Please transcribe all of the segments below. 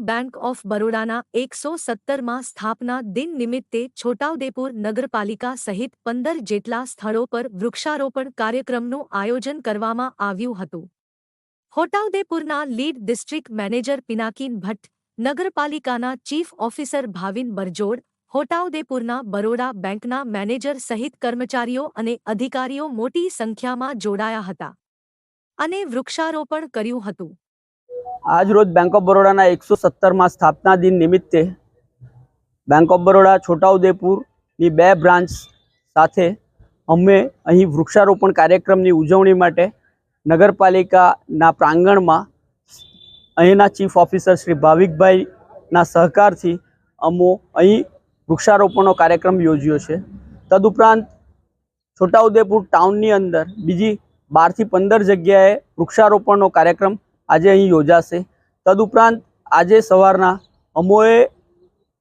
Bank of બરોડાના એકસો સત્તરમાં સ્થાપના દિન નિમિત્તે છોટાઉદેપુર નગરપાલિકા સહિત પંદર જેટલા સ્થળો પર વૃક્ષારોપણ કાર્યક્રમનું આયોજન કરવામાં આવ્યું હતું. છોટાઉદેપુરના lead district manager Pinakin Bhatt, નગરપાલિકાના ચીફ ઓફિસર ભાવિન બરજોડ, છોટાઉદેપુરના બરોડા બેંકના મેનેજર સહિત કર્મચારીઓ અને અધિકારીઓ મોટી સંખ્યામાં જોડાયા હતા અને વૃક્ષારોપણ કર્યું હતું. આજ રોજ બેંક ઓફ બરોડાના એકસો સત્તરમાં સ્થાપના દિન નિમિત્તે બેંક ઓફ બરોડા છોટાઉદેપુરની બે બ્રાન્ચ સાથે અમે અહીં વૃક્ષારોપણ કાર્યક્રમની ઉજવણી માટે નગરપાલિકાના પ્રાંગણમાં અહીંના ચીફ ઓફિસર શ્રી ભાવિકભાઈના સહકારથી અમો અહીં વૃક્ષારોપણનો કાર્યક્રમ યોજ્યો છે. તદુપરાંત છોટાઉદેપુર ટાઉનની અંદર બીજી બારથી પંદર જગ્યાએ વૃક્ષારોપણનો કાર્યક્રમ આજે અહીં યોજાશે. તદુપરાંત આજે સવારના અમોએ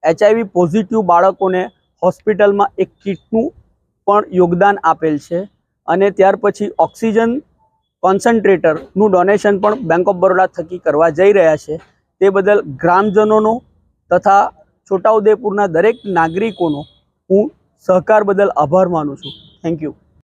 એચઆઈવી પોઝિટિવ બાળકોને હોસ્પિટલમાં એક કીટનું પણ યોગદાન આપેલ છે અને ત્યાર પછી ઓક્સિજન કોન્સન્ટ્રેટરનું ડોનેશન પણ બેંક ઓફ બરોડા થકી કરવા જઈ રહ્યા છે. તે બદલ ગ્રામજનોનો તથા છોટાઉદેપુરના દરેક નાગરિકોનો હું સહકાર બદલ આભાર માનું છું. Thank you.